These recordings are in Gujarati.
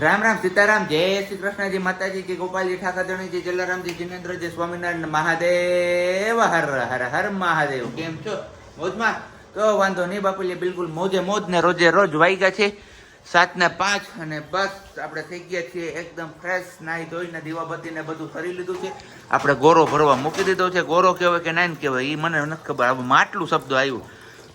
રામ રામ સીતારામ, જય શ્રી કૃષ્ણજી માતાજી, જય ગોપાલજી ઠાકરધણીજી જલારામજી જિનેન્દ્રજી સ્વામિનારાયણ મહાદેવ, હર હર હર મહાદેવ. કેમ છો? મોજમાં? તો વાંધો નહીં બાપુલી બિલકુલ મોજે મોજ ને રોજે રોજ વાગ્યા છે. સાત ને પાંચ અને બસ આપણે થઈ ગયા છીએ એકદમ ફ્રેશ નાહી ધોઈને દીવાબત્તી ને બધું કરી લીધું છે. આપણે ગોરો ભરવા મૂકી દીધો છે. ગોરો કહેવાય કે નાઈન કહેવાય? એ મને નથી ખબર. હવે માટલું શબ્દ આવ્યું.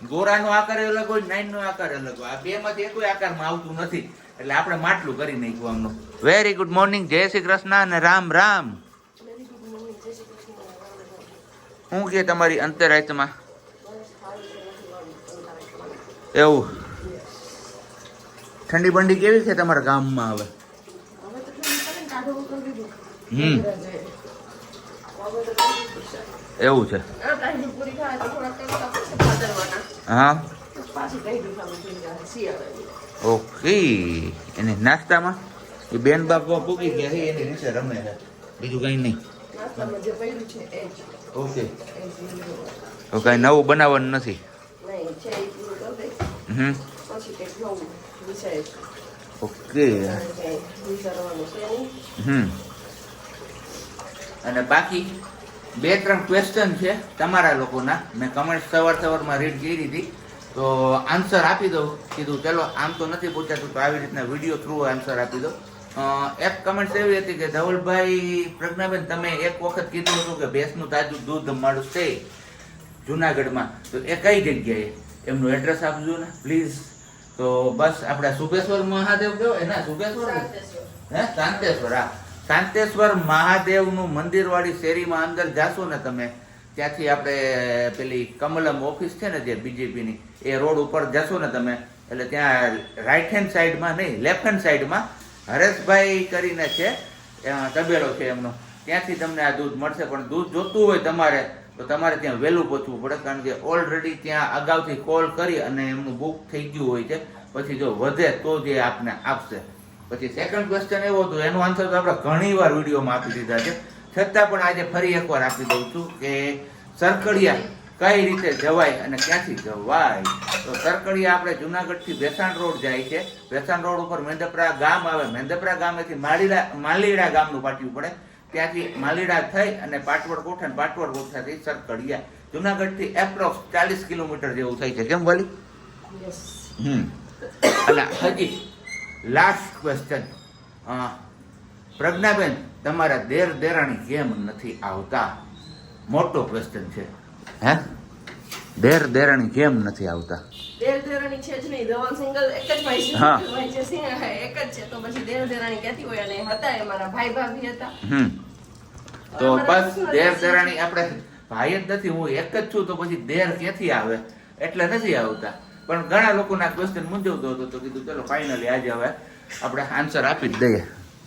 ગોરાનો આકાર અલગ હોય નાઈનનો આકાર અલગ હોય. આ બે માંથી કોઈ આકારમાં આવતું નથી. એટલે આપણે માટલું કરી નાખ્યું આમનું. વેરી ગુડ મોર્નિંગ જય શ્રી કૃષ્ણ અને રામ રામ. શું કે તમારી અંતરાયતમાં? એવું. ઠંડી બંડી કેવી છે તમારા ગામમાં હવે? હમ. એવું છે. હા. ઓકે. એને નાસ્તામાં એ બેન બાપા પૂકી ગયા છે એની નીચે રમે છે. બીજું કંઈ નહીં. ઓકે. તો કાંઈ નવું બનાવવાનું નથી? હમ. ઓકે. હમ. અને બાકી બે ત્રણ ક્વેશ્ચન છે તમારા લોકોના. મેં કમેન્ટ સવાર સવારમાં રીડ કરી હતી. તો આન્સર આપી દઉં. કીધું ચલો આમ તો નથી પૂછાતું તો આવી રીતના વીડિયો થ્રુ આન્સર આપી દઉં. એક કમેન્ટ એવી હતી કે ધવલભાઈ પ્રજ્ઞાબેન તમે એક વખત કીધું હતું કે ભેંસનું તાજું દૂધ મળશે જુનાગઢમાં. તો એ કઈ જગ્યાએ? એમનું એડ્રેસ આપજો ને પ્લીઝ તો બસ આપણે શુભેશ્વર મહાદેવ કહેવાય એના સુભેશ્વર હે શાંતેશ્વર હા. શાંતેશ્વર મહાદેવનું મંદિરવાળી શેરીમાં અંદર જાશો ને તમે ત્યાંથી આપણે પેલી કમલમ ઓફિસ છે ને જે બીજેપીની, એ રોડ ઉપર જશો ને તમે, એટલે ત્યાં રાઈટ હેન્ડ સાઈડમાં નહીં લેફ્ટ હેન્ડ સાઈડમાં હરેશભાઈ કરીને છે તબેલો છે એમનો. ત્યાંથી તમને આ દૂધ મળશે, પણ દૂધ જોતું હોય તમારે, તો તમારે ત્યાં વહેલું પહોંચવું પડે, કારણ કે ઓલરેડી ત્યાં અગાઉથી કોલ કરી અને એમનું બુક થઈ ગયું હોય છે. પછી જો વધે તો જે આપને આપશે. પછી સેકન્ડ ક્વેશ્ચન એવો હતો, એનો આન્સર તો આપણે ઘણી વાર વિડીયોમાં આપી દીધા છે. છતાં પણ આજે ફરી એકવાર આપી દઉં છું કે સરકડિયા કઈ રીતે જવાય અને ક્યાંથી જવાય? તો સરકડિયા આપણે જુનાગઢથી વેસાણ રોડ જાય છે. વેસાણ રોડ ઉપર મેંદપરા ગામ આવે. મેંદપરા ગામેથી માલીડા માલીડા ગામનું પાટિયું પડે. ત્યાંથી માલીડા થઈ અને પાટવડ કોઠા અને પાટવડ કોઠાથી સરકડિયા. જુનાગઢથી એપ્રોક્સ ચાલીસ કિલોમીટર જેવું થાય છે. કેમ વાલી? હમ. અને હજી લાસ્ટ ક્વેશ્ચન પ્રજ્ઞાબેન તમારા દેર દેરાણી કેમ નથી આવતા? મોટો પ્રશ્ન છે. હે? દેર દેરાણી કેમ નથી આવતા? દેર દેરાણી છે જ નહીં ધવલ સિંગલ એક જ ભાઈ છે હા. એક જ છે તો પછી દેર દેરાણી ક્યાંથી હોય અને હતા એ મારા ભાઈ ભાભી હતા. હમ. તો બસ દેર દેરાણી આપણે ભાઈ જ નથી હું એક જ છું તો પછી દેર ક્યાંથી આવે? એટલે નથી આવતા. પણ ઘણા લોકોના ક્વેશ્ચન મૂંઝવતો હતો તો કીધું ચલો ફાઇનલી આજે હવે આપણે આન્સર આપી જ દઈએ.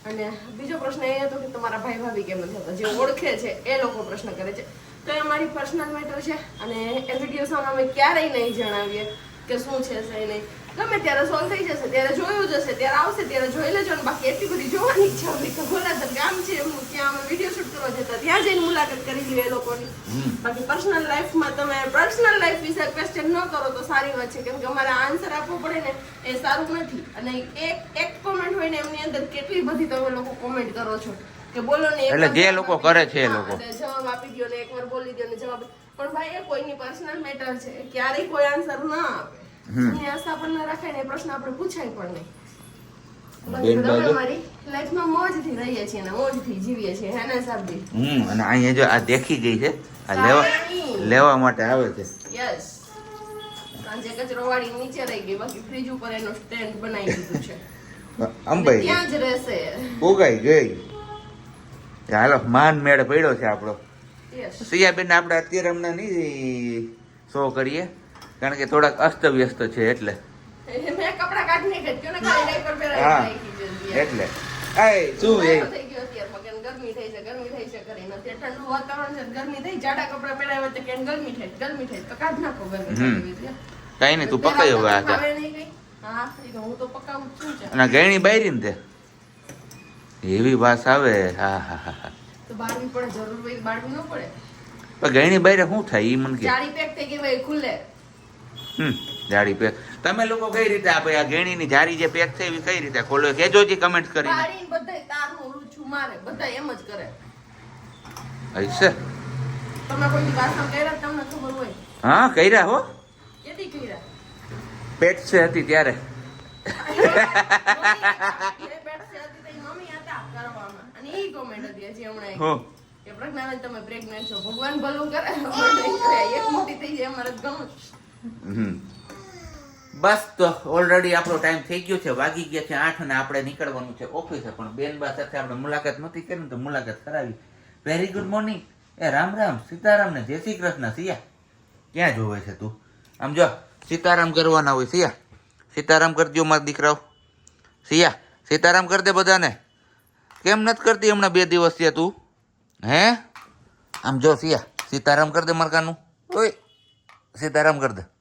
અને બીજો પ્રશ્ન એ હતો કે તમારા ભાઈ ભાભી કેમ નથી હતા જે ઓળખે છે, એ લોકો પ્રશ્ન કરે છે. તો એ અમારી પર્સનલ મેટર છે અને એ વીડિયો સામે અમે ક્યારેય નહીં જણાવીએ કે શું છે, શું નહીં. ગમે ત્યારે સોલ્વ થઈ જશે, ત્યારે જોયું જશે ત્યારે આવશે, ત્યારે જોઈ લેજો ને બાકી એટલી બધી જોવાની ઈચ્છા કે ગોલાધર ગામ છે એમનું ત્યાં અમે કરવા જતા ત્યાં જઈને મુલાકાત કરી લ્યો એ લોકોની. બાકી પર્સનલ લાઈફમાં તમે પર્સનલ લાઈફ વિશે ક્વેશ્ચન ન કરો તો સારી વાત છે. કેમ કે અમારે આન્સર આપવો પડે ને એ સારું નથી. અને એક એક કોમેન્ટ હોય ને એમની અંદર કેટલી બધી તમે લોકો કોમેન્ટ કરો છો કે બોલો ને એટલે જે જવાબ લોકો આપી કરે. છે એ લોકો. જવાબ આપી દો ને એકવાર બોલી દો ને જવાબ. પણ ભાઈ એ કોઈની પર્સનલ મેટર છે. ક્યારેય કોઈ આન્સર ના આપે. આશા પણ ના રાખાય ને એ પ્રશ્ન આપણે પૂછાય પણ નહીં. હમ અને અહીંયા જો આ દેખી ગઈ છે. આ લેવા લેવા માટે આવે છે. હાલો માન મેળ પડ્યો છે આપણો. સિયાબેન આપણે અત્યારે હમણાં નહીં શો કરીએ કારણ કે થોડાક અસ્ત વ્યસ્ત છે એટલે. હા. એટલે. આય શું એ? ઉનાળો થઈ ગયો અત્યારમાં કે ગરમી થઈ છે ગરમી થઈ છે કરીને ઠંડુ વાતાવરણ છે ગરમી થઈ જાડા કપડા પહેરાવ્યા તો કે ગરમી થાય? ગરમી થાય તો કાઢ નાખો ગરમી હમ. થતી હોય એટલે. કઈ નહીં તું પકાઈ હવે આ ફાવે નહીં કઈ? હા હું તો પકાવું છું અને ગયણી બાયરી ને તે એવી વાસ આવે હા હા હા તો બાળવી પડે જરૂર હોય તો ન પડે. પણ ગયણી બાયરે શું થાય ઈ મને કે. પેક થઈ ગઈ હોય ખુલ્લે હમ જાડી પે તમે લોકો કઈ રીતે આ ભાઈ આ ગેણીની જારી જે પેક થઈ એવી કઈ રીતે ખોલો? કેજો જી કમેન્ટ કરી બધાય તારનું રૂછું મારે બધા એમ જ કરે. હશે તમે કોઈ વાસણ કર્યા તમને ખબર હોય? હા કર્યા હો. કેદી કર્યા? પેટ છે હતી ત્યારે. એ છે હતી તઈ મમ્મી હતા કરવામાં. અને ઈ comment હતી હજી હમણાં હો. કે તમે પ્રેગ્નન્ટ છો. ભગવાન ભલું કરે. એક મોટી થઈ જાય અમારે હમ. બસ તો ઓલરેડી આપણો ટાઈમ થઈ ગયો છે. વાગી ગયા છે આઠ અને આપણે નીકળવાનું છે ઓફિસે પણ બેનબા સાથે આપણે મુલાકાત નથી કરી તો મુલાકાત કરાવી. વેરી ગુડ મોર્નિંગ એ રામ રામ. સીતારામ ને જય શ્રી કૃષ્ણ. સિયા, ક્યાં જોવે છે તું? આમ જો, સીતારામ કરવાના હોય. સિયા, સીતારામ કરજો મારા દીકરાઓ. સિયા, સીતારામ કર દે બધાને. કેમ નથી કરતી હમણાં બે દિવસ છે તું? હે? આમ જો, સિયા, સીતારામ કર દે મરકાનું ઓય, સીતારામ કર દે.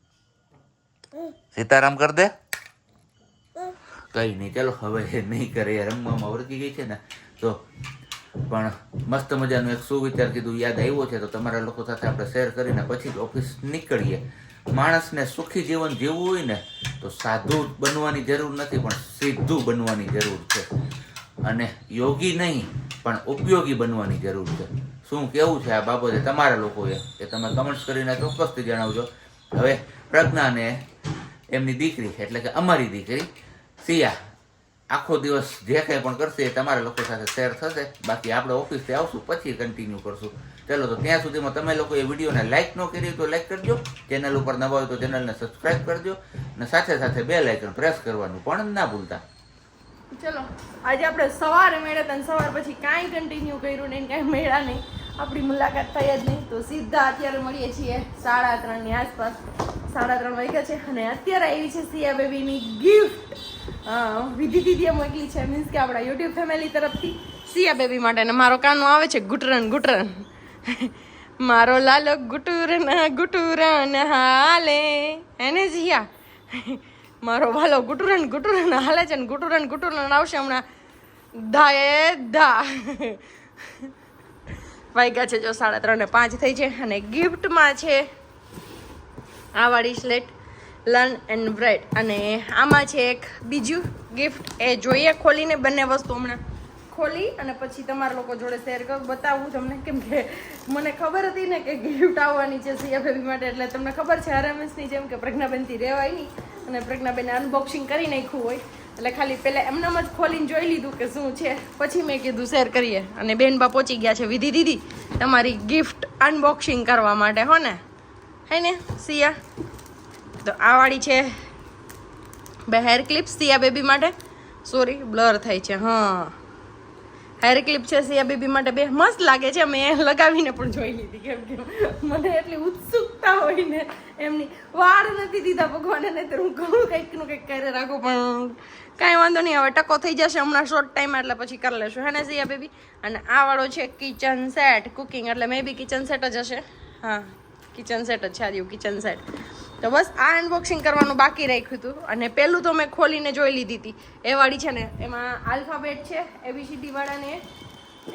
સીતારામ કર દે. કઈ નહીં, ચાલો, હવે નહીં કરે રમવામાં વળગી ગઈ છે ને, તો પણ મસ્ત મજાનું એક સુવિચાર કીધું, યાદ આવ્યો છે, તો તમારા લોકો સાથે આપણે શેર કરીને પછી જ ઓફિસ નીકળીએ. માણસને સુખી જીવન જીવવું હોય ને, તો સાધુ બનવાની જરૂર નથી, પણ સીધું બનવાની જરૂર છે. અને યોગી નહીં, પણ ઉપયોગી બનવાની જરૂર છે. શું કેવું છે આ બાબતે તમારા લોકોએ, એ તમે કમેન્ટ્સ કરીને ચોક્કસથી જણાવજો. હવે પ્રજ્ઞાને એમની દીકરી, એટલે કે અમારી દીકરી, સિયા. આખો દિવસ જે કંઈ પણ કરશે એ તમારા લોકો સાથે શેર થશે. બાકી આપણે ઓફિસથી આવશું, પછી કન્ટિન્યુ કરશું. ચાલો, તો ત્યાં સુધીમાં તમે લોકો એ વિડીયોને લાઇક ન કરી તો લાઇક કરજો. ચેનલ ઉપર નવા હોય તો ચેનલને સબસ્ક્રાઇબ કરજો. અને સાથે સાથે બે લાઇકન પ્રેસ કરવાનું પણ ના ભૂલતા. ચલો, આજે આપણે સવારે મેળા તને સવાર પછી કાંઈ કન્ટિન્યુ કર્યું નહીં કાંઈ મેળા નહીં. આપણી મુલાકાત થઈ જ નહીં. તો સીધા અત્યારે મળીએ છીએ સાડા ત્રણની આસપાસ. સાડા ત્રણ વાગ્યા છે અને અત્યારે આવી છે સિયા બેબીની ગિફ્ટ વિધિ દીદીએ મોકલી છે. મીન્સ કે આપણા યુટ્યુબ ફેમિલી તરફથી સિયા બેબી માટે અને મારો કાનો આવે છે ગુટરન ગુટરન મારો લાલો ગુટુરન ગુટુરન હાલે. એને જીયા? મારો વાલો ગુટુરન ગુટુરન હાલે છે ને ગુટુરન ગુટુરન આવશે હમણાં. ધા એ ધા. વાગ્યા છે જો સાડા ત્રણ પાંચ થઈ છે અને ગિફ્ટમાં છે આ વાળી સ્લેટ લર્ન એન્ડ બ્રેડ. અને આમાં છે એક બીજું ગિફ્ટ. એ જોઈએ ખોલીને બંને વસ્તુ હમણાં. ખોલી અને પછી તમારા લોકો જોડે શેર કરું. બતાવું તમને કેમ કે મને ખબર હતી ને કે ગિફ્ટ આવવાની છે બેબી માટે, એટલે તમને ખબર છે, હરામેશની જેમ કે પ્રજ્ઞાબેનથી રહેવાય નહીં અને પ્રજ્ઞાબેને અનબોક્સિંગ કરી નાખ્યું હોય. એટલે ખાલી પહેલાં એમનામ જ ખોલીને જોઈ લીધું કે શું છે. પછી મેં કીધું, શેર કરીએ. અને બેનબા પહોંચી ગયા છે. વિધિ દીદી, તમારી ગિફ્ટ અનબોક્સિંગ કરવા માટે, હો ને? હે ને, સિયા? તો આ વાળી છે બે હેર ક્લિપ્સ સિયા બેબી માટે. સોરી બ્લર થાય છે. હા. હેર ક્લિપ છે, સિયા બેબી માટે બે મસ્ત લાગે છે. મેં લગાવીને પણ જોઈ લીધી, કેમ કે મને એટલી ઉત્સુકતા હોય ને એમની. વાર નથી દીધા ભગવાને નહીં હું કહું કંઈકનું કંઈક કરી રાખું, પણ કાંઈ વાંધો નહીં, હવે ટકો થઈ જશે હમણાં શોર્ટ ટાઈમ એટલે પછી કરી લેશું. હે ને, સિયા બેબી? અને આ વાળો છે કિચન સેટ કુકિંગ એટલે મે બી કિચન સેટ જ હશે. હા કિચન સેટ જ છે આ કિચન સેટ તો બસ આ અનબોક્સિંગ કરવાનું બાકી રાખ્યું હતું. અને પહેલું તો મેં ખોલીને જોઈ લીધી હતી. એ વાળી છે ને, એમાં આલ્ફાબેટ છે એબીસીડી વાળાને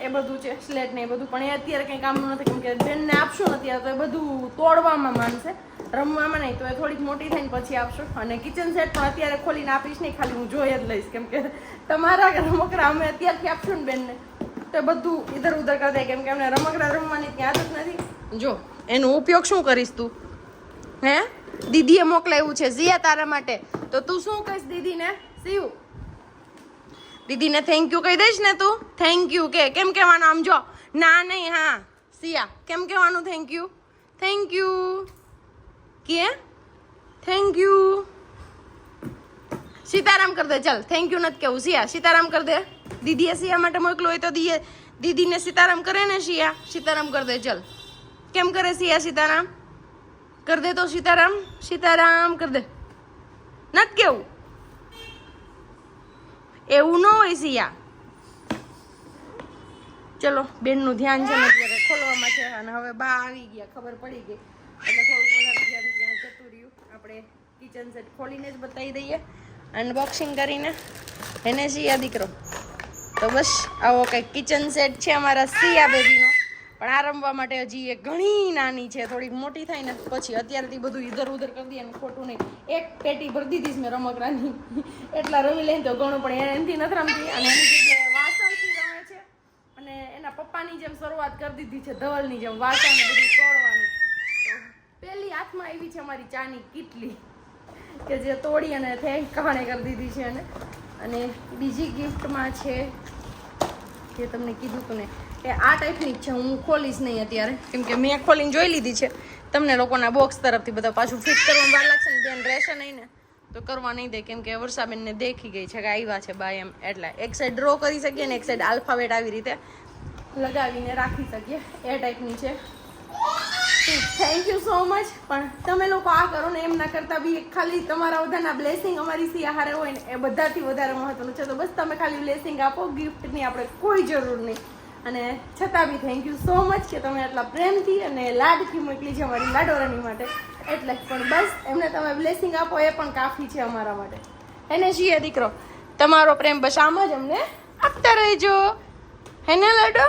એ બધું છે સ્લેટ ને એ બધું. પણ એ અત્યારે કંઈ કામનું નથી, કેમ કે બેનને આપશું અત્યારે તો એ બધું તોડવામાં માનશે રમવામાં નહીં, તો એ થોડીક મોટી થઈને પછી આપશું. અને કિચન સેટ પણ અત્યારે ખોલીને આપીશ નહીં, ખાલી હું જોઈ જ લઈશ, કેમ કે તમારા રમકડા અમે અત્યારથી આપશું ને બેનને. તો એ બધું ઇધર ઉધર કરી દે, કેમ કે અમને રમકડા રમવાની ત્યાં આદત નથી. જો, એનો ઉપયોગ શું કરીશ તું? હે? દીદીએ મોકલાવ્યું છે ઝિયા તારા માટે. તો તું શું કહીશ દીદીને? શિવ દીદીને થેન્ક યુ કહી દઈશ ને તું? થેન્ક યુ કે, કેમ કહેવાનું આમ જો? ના નહીં, હા. સિયા કેમ કહેવાનું થેન્ક યુ થેન્ક યુ કે? થેન્ક યુ સીતારામ કર દે, ચાલ થેન્ક યુ નથી કેવું સિયા સીતારામ કર દે. દીદીએ સિયા માટે મોકલું હોય તો દીએ દીદીને સીતારામ કરે ને સિયા સીતારામ કર દે, ચાલ. કેમ કરે સિયા સીતારામ? કર દે તો સીતારામ સીતારામ કર દે. ન કેવું? એવું ન હોય સિયા. ચલો, બેનનું ધ્યાન છે ને અત્યારે ખોલવામાં છે અને હવે બા આવી ગયા, ખબર પડી ગઈ. એટલે થોડુંક વધારે ધ્યાન ત્યાં જતું રહ્યું. આપણે કિચન સેટ ખોલીને જ બતાવી દઈએ. અનબોક્સિંગ કરીને. એને સિયા દીકરો. તો બસ, આવો કંઈક કિચન સેટ છે અમારા સિયા બેબીનો. પણ આ રમવા માટે હજી એ ઘણી નાની છે, થોડીક મોટી થાય ને પછી અત્યારથી બધું ઇધર ઉધર કરી દઈએ ખોટું નહીં. એક પેટી ભરી દીધી મેં રમકડાની. એટલા રમી લઈને તો ઘણું, પણ એને એનાથી નથી રમતી. અને એની જગ્યાએ વાસણથી રમે છે. અને એના પપ્પાની જેમ શરૂઆત કરી દીધી છે, ધવલની જેમ વાસણ બધું તોડવાની. પહેલી હાથમાં આવી છે અમારી ચાની કીટલી, કે જે તોડી અને થેન્ક કહાણે કરી દીધી છે અને અને બીજી ગિફ્ટમાં છે, જે તમને કીધું તું ને એ આ ટાઈપની જ છે, હું ખોલીશ નહીં અત્યારે. કેમ કે મેં ખોલીને જોઈ લીધી છે. તમને લોકોના બોક્સ તરફથી બધા પાછું ફિટ કરવામાં વાર લાગશે ને, બેન રહેશે નહીં ને, તો કરવા નહીં દે. કેમ કે વર્ષાબેનને દેખી ગઈ છે કે આવ્યા છે બાય એમ. એટલે એક સાઈડ ડ્રો કરી શકીએ ને, એક સાઈડ આલ્ફાબેટ આવી રીતે લગાવીને રાખી શકીએ. એ ટાઈપની છે. થેન્ક યુ સો મચ પણ તમે લોકો આ કરો ને, એમના કરતા બી ખાલી તમારા બધાના બ્લેસિંગ અમારી સિયાહારે હોય ને, એ બધાથી વધારે મહત્વનું છે. તો બસ તમે ખાલી બ્લેસિંગ આપો ગિફ્ટની આપણે કોઈ જરૂર નહીં. અને છતાં બી થેન્ક યુ સો મચ કે તમે આટલા પ્રેમથી અને લાડથી મોકલી છે અમારી લાડોરાની માટે. એટલે પણ બસ, એમને તમે બ્લેસિંગ આપો, એ પણ કાફી છે અમારા માટે. એને છીએ દીકરો, તમારો પ્રેમ બસ આમ જ અમને આપતા રહેજો. હેને લાડો?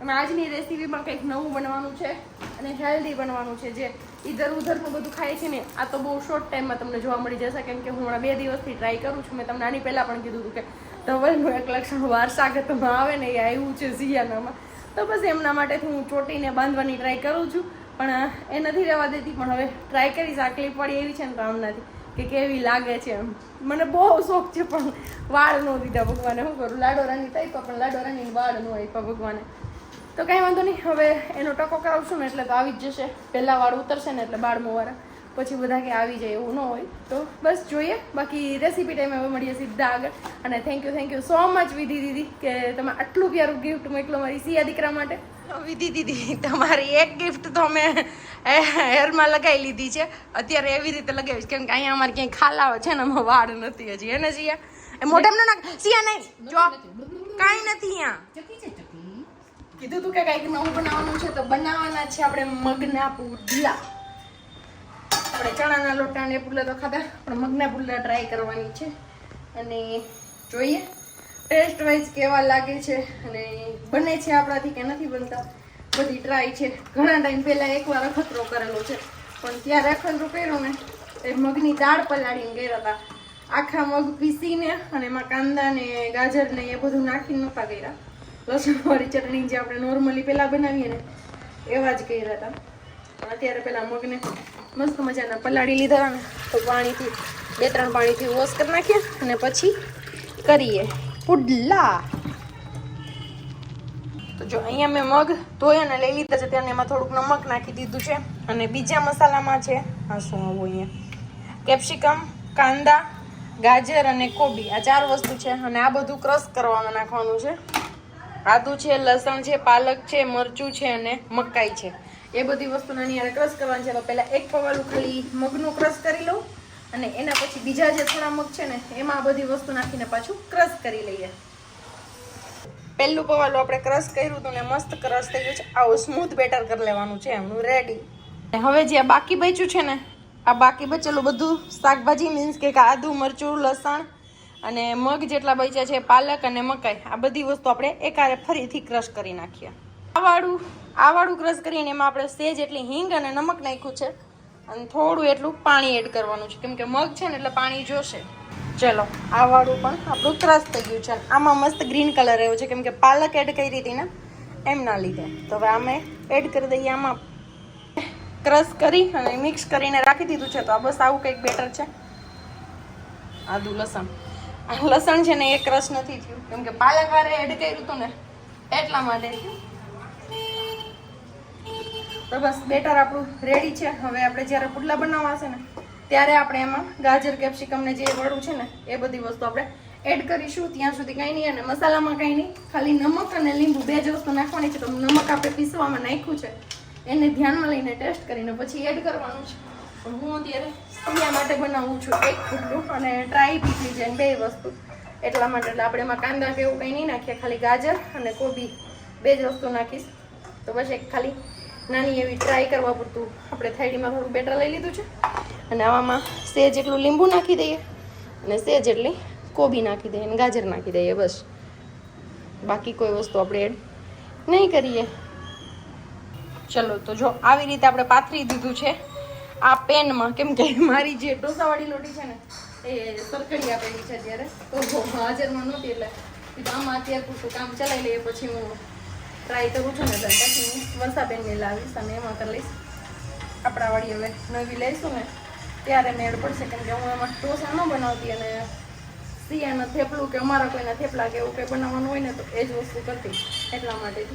અને આજની રેસીપીમાં કંઈક નવું બનવાનું છે અને હેલ્ધી બનવાનું છે જે ઇધર ઉધરનું બધું ખાય છે ને, આ તો બહુ શોર્ટ ટાઈમમાં તમને જોવા મળી જશે, કેમ કે હું હમણાં બે દિવસથી ટ્રાય કરું છું. મેં તમને આની પહેલાં પણ કીધું હતું કે ધવલનું એક લક્ષણ વારસાગતમાં આવે ને એ આવ્યું છે ઝિયાનામાં તો બસ એમના માટે હું ચોટીને બાંધવાની ટ્રાય કરું છું. પણ એ નથી રહેવા દેતી, પણ હવે ટ્રાય કરીશ, આ પડી એવી છે ને તો કે કેવી લાગે છે એમ. મને બહુ શોખ છે, પણ વાળ ન દીધા ભગવાને. શું કરું લાડોરાની તો પણ લાડોરાની વાળ ન આપ્યા ભગવાને. તો કાંઈ વાંધો નહીં, હવે એનો ટકો કરાવશું ને, એટલે તો આવી જ જશે. પહેલાં વાળ ઉતરશે ને, એટલે બાળમો વાળા પછી બધા કે આવી જાય એવું ન હોય. તો બસ જોઈએ. બાકી રેસીપી ટાઈમે હવે મળીએ સીધા આગળ. અને thank you thank you so much Vidhi દીદી કે તમે આટલું પ્યારું ગિફ્ટ મોકલો મારી સિયા દીકરા માટે. વિધિ દીદી તમારી એક ગિફ્ટ તો મેં હેરમાં લગાવી લીધી છે. અત્યારે એવી રીતે લગાવીશ કેમ કે અહીંયા અમારે ક્યાંય ખાલાઓ છે ને અમારે વાળ નથી હજી. એને સિયા? એ મોઢામાં ના નાખ. સિયા નહીં. જો કાંઈ નથી અહીંયા. કીધું તું કે કાંઈક નવું બનાવવાનું છે તો બનાવવાના છે આપણે મગના પુડલા આપણે ચણાના લોટા ને પુડલા તો ખાધા, પણ મગના પુડલા ટ્રાય કરવાની છે. અને જોઈએ ટેસ્ટ વાઇઝ કેવા લાગે છે અને બને છે આપણાથી કે નથી બનતા, બધી ટ્રાય છે. ઘણા ટાઈમ પહેલાં એકવાર અખતરો કરેલો છે, પણ ત્યારે અખતરો કર્યો ને એ મગની દાળ પલાળીને કર્યા હતા. આખા મગ પીસીને અને એમાં કાંદા ને ગાજર ને એ બધું નાખીને નહોતા કર્યા. લસણવાળી ચટણી જે આપણે નોર્મલી પહેલાં બનાવીએ ને, એવા જ કર્યા હતા. અત્યારે પહેલાં મગને મસ્ત મજાના પલાળી લીધા ને તો પાણીથી, બે ત્રણ પાણીથી વોશ કરી નાખીએ અને પછી કરીએ. પુડલા. તો જો અહીંયા મેં મગ ધોઈ અને લઈ લીધા છે ત્યાં એમાં થોડુંક નમક નાખી દીધું છે. અને બીજા મસાલામાં છે, આ શું આવું અહીંયા? કેપ્સિકમ, કાંદા, ગાજર અને કોબી. આ ચાર વસ્તુ છે અને આ બધું ક્રશ કરવામાં નાખવાનું છે. આદુ છે, લસણ છે, પાલક છે, મરચું છે અને મકાઈ છે. એ બધી વસ્તુ નાની યારે ક્રશ કરવાની છે. તો પહેલાં એક પવાલું ખાલી મગનું ક્રશ કરી લઉં અને એના પછી બીજા જે થોડા મગ છે ને, એમાં બધી વસ્તુ નાખીને પાછું ક્રશ કરી લઈએ. પહેલું પવાલું આપણે ક્રશ કર્યું હતું ને મસ્ત ક્રશ થઈ ગયું છે. આવું સ્મૂથ બેટર કરી લેવાનું છે એમનું રેડી હવે જે આ બાકી બચ્યું છે ને, આ બાકી બચેલું બધું શાકભાજી મીન્સ કે આદુ, મરચું, લસણ અને મગ જેટલા બચ્યા છે પાલક અને મકાઈ, આ બધી વસ્તુ આપણે એકારે ફરીથી ક્રશ કરી નાખીએ. આ વાળું આ વાળું ક્રશ કરીને એમાં આપણે સેજ એટલી હિંગ અને નમક નાખ્યું છે. અને થોડું એટલું પાણી એડ કરવાનું છે. કેમ કે મગ છે ને એટલે પાણી જોશે. ચલો આ વાળું પણ આપણું ક્રશ થઈ ગયું છે. આમાં મસ્ત ગ્રીન કલર આવ્યો છે. કેમ કે પાલક એડ કરી હતી ને, એમના લીધે. તો હવે અમે એડ કરી દઈએ આમાં. ક્રશ કરી અને મિક્સ કરીને રાખી દીધું છે. તો આ બસ આવું કંઈક બેટર છે. આદુ લસણ. આ લસણ છે ને એ ક્રશ નથી થયું. કેમ કે પાલક વારે એડ કર્યું હતું ને, એટલા માટે થયું. તો બસ બેટર આપણું રેડી છે. હવે આપણે જ્યારે પુડલા બનાવવા હશે ને, ત્યારે આપણે એમાં ગાજર કેપ્સિકમને જે વળું છે ને, એ બધી વસ્તુ આપણે એડ કરીશું. ત્યાં સુધી કંઈ નહીં અને મસાલામાં કંઈ નહીં. ખાલી નમક અને લીંબુ, બે જ વસ્તુ નાખવાની છે. તો નમક આપણે પીસવામાં નાખ્યું છે. એને ધ્યાનમાં લઈને ટેસ્ટ કરીને પછી એડ કરવાનું છે. પણ હું અત્યારે અહીંયા માટે બનાવું છું એક પુડલું અને ટ્રાય પીસી છે બે વસ્તુ. એટલા માટે એટલે આપણે એમાં કાંદા કે એવું કંઈ નહીં નાખીએ. ખાલી ગાજર અને કોબી, બે જ વસ્તુ નાખીશ. તો એક ખાલી નાની એવી ટ્રાય કરવા પૂરતું આપણે થાળીમાં થોડું બેટર લઈ લીધું છે. અને આવામાં સેજ એટલું લીંબુ નાખી દઈએ અને સેજ એટલી કોબી નાખી દઈએ અને ગાજર નાખી દઈએ બસ. બાકી કોઈ વસ્તુ આપણે એડ નહીં કરીએ. ચલો, તો જો આવી રીતે આપણે પાથરી દીધું છે. આ પેનમાં, કેમ કે મારી જે ટોસાવાળી લોટી છે ને, એ સરકડી આપેલી છે અત્યારે. તો હાજરમાં નહોતી એટલે. આમાં અત્યારે પૂરતું કામ ચલાવી લઈએ, પછી હું ટ્રાય કરું છું ને પછી હું વર્ષાબેનને લાવીશ અને એમાં કરી લઈશ. આપણા વાળી હવે નવી લઈશું ને, ત્યારે મેળ પડશે, કેમ કે હું એમાં ઢોસા ન બનાવતી અને સિયાના થેપલું કે અમારા કોઈના થેપલા કે એવું કંઈ બનાવવાનું હોય ને, તો એ જ વસ્તુ કરતી, એટલા માટે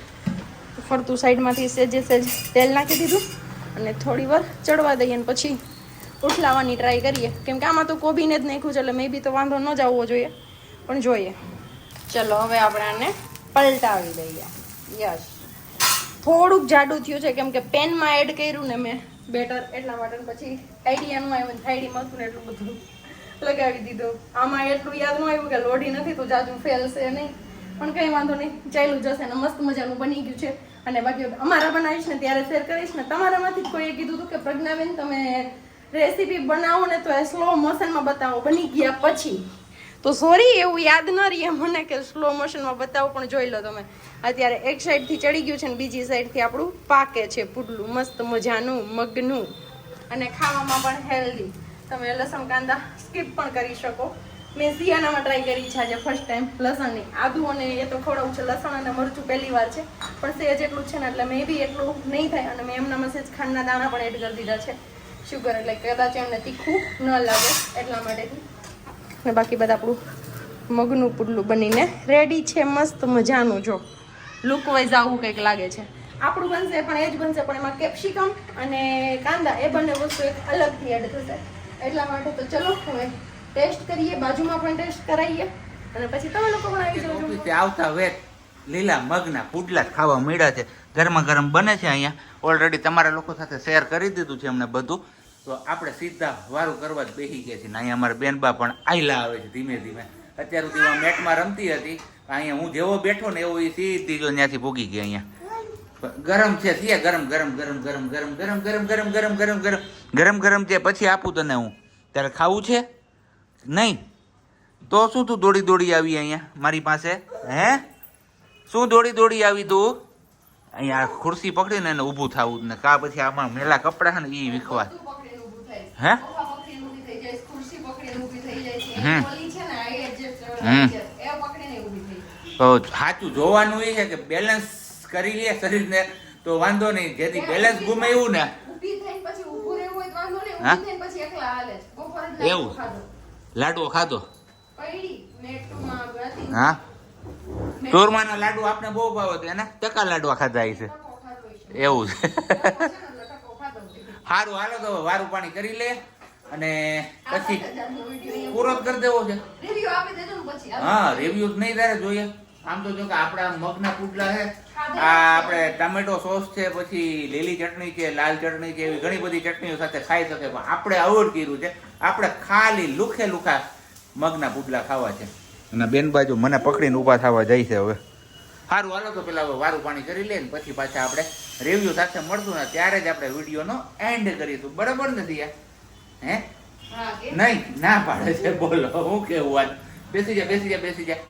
ફરતું સાઈડમાંથી સેજે સેજ તેલ નાખી દીધું અને થોડી વાર ચડવા દઈએ અને પછી ઉઠલાવાની ટ્રાય કરીએ. કેમ કે આમાં તો કોબીને જ નાખ્યું છે, એટલે મે બી તો વાંધો ન જ આવવો જોઈએ, પણ જોઈએ. ચલો, હવે આપણે આને પલટાવી દઈએ યસ થોડુંક જાડું થયું છે, કેમ કે પેનમાં એડ કર્યું ને મેં. બેટર એટલા માટે. પછી આઈડિયાનું આવ્યું આઈડીમાં હતું ને એટલું બધું લગાવી દીધું. આમાં એટલું યાદ ન આવ્યું કે લોઢી નથી તો જાજુ ફેલશે નહીં. પણ કંઈ વાંધો નહીં, ચાલ્યું જશે ને મસ્ત મજાનું બની ગયું છે. અને બાકી અમારા બનાવીશ ને ત્યારે શેર કરીશ ને તમારામાંથી કોઈએ કીધું હતું કે પ્રજ્ઞાબેન, તમે રેસીપી બનાવો ને તો એ સ્લો મોશનમાં બતાવો. બની ગયા પછી. તો સોરી, એવું યાદ ન રહીએ મને કે સ્લો મોશનમાં બતાવો, પણ જોઈ લો તમે. અત્યારે એક સાઈડથી ચડી ગયું છે ને બીજી સાઈડથી આપણું પાકે છે પુડલું, મસ્ત મજાનું, મગનું. અને ખાવામાં પણ હેલ્ધી તમે લસણ કાંદા સ્કીપ પણ કરી શકો. મેં શિયાળામાં ટ્રાય કરી છે આજે ફર્સ્ટ ટાઈમ લસણની. આદુ અને એ તો ખવડાવું છે, લસણ અને મરચું પહેલી વાર છે. પણ સેજ એટલું છે ને, એટલે મેં બી એટલું નહીં થાય. અને મેં એમના મસેજ ખાંડના દાણા પણ એડ કરી દીધા છે. શુગર એટલે કદાચ એમને તીખું ન લાગે એટલા માટેથી. ને બાકી બધા આપણું મગનું પુડલું બનીને રેડી છે મસ્ત મજાનું જો. લુક વાઇઝ આવું કંઈક લાગે છે. આપણું બનશે પણ એ જ બનશે પણ એમાં કેપ્સિકમ અને કાંદા એ બંને વસ્તુ એક અલગથી એડ થશે. એટલા માટે તો ચલો હું ટેસ્ટ કરીએ બાજુમાં પણ ટેસ્ટ કરાવીએ અને પછી તમે લોકો પણ આવી ઓફિસે આવતા વેત લીલા મગના પુડલા જ ખાવા મળ્યા છે. ગરમા ગરમ બને છે અહીંયા. ઓલરેડી તમારા લોકો સાથે શેર કરી દીધું છે અમને બધું. તો આપણે સીધા વારું કરવા જ બેસી ગયા છીએ અહીંયા અમારા બેનબા પણ આયલા આવે છે ધીમે ધીમે અત્યાર સુધી આ મેટમાં રમતી હતી અહીંયા હું જેવો બેઠો ને એવો એ સીધી જો ત્યાંથી ભૂગી ગયા અહીંયા ગરમ છે સિયા ગરમ ગરમ ગરમ ગરમ ગરમ ગરમ ગરમ ગરમ ગરમ ગરમ ગરમ ગરમ ગરમ છે પછી આપું તને હું ત્યારે ખાવું છે નહીં તો શું તું દોડી દોડી આવી અહીંયા મારી પાસે હે શું દોડી દોડી આવી તું અહીંયા ખુરશી પકડીને એને ઊભું થવું ને કા પછી આમાં મેલા કપડા છે ને એ વિખવા હે. તો સાચું જોવાનું એ છે કે બેલેન્સ કરી લે શરીરને, તો વાંધો નહીં. જેથી બેલેન્સ ગુમે એવું ને? એવું? લાડવો ખાધો? હા? ચોરમાના લાડુ આપણે બહુ ભાવે એના ટકા લાડવા ખાધા છે. એવું છે. સારું હાલો તો હવે વારું પાણી કરી લે અને પછી પૂરો કરી દેવો છે. રિવ્યુ આપી દેજો હા રિવ્યુ નહીં તારે જોઈએ. આમ તો જો કે આપણા મગના પુડલા છે. આ આપણે ટમેટો સોસ છે પછી લીલી ચટણી છે લાલ ચટણી છે એવી ઘણી બધી ચટણીઓ સાથે ખાઈ શકે પણ આપણે અવોઇડ કર્યું છે. આપણે ખાલી લુખે લુખા મગના પુડલા ખાવા છે. અને બેન બાજુ મને પકડીને ઊભા થવા જાય છે હવે. સારું હાલો તો પેલા હવે વારું પાણી કરી લે ને પછી પાછા આપણે રિવ્યુ સાથે મળતું ને ત્યારે જ આપણે વિડીયોનો એન્ડ કરીશું. બરાબર નથી દિયા? હે? હા નહીં ના પાડે છે બોલો. હું કેવું વાત બેસી જા બેસી જા બેસી જા.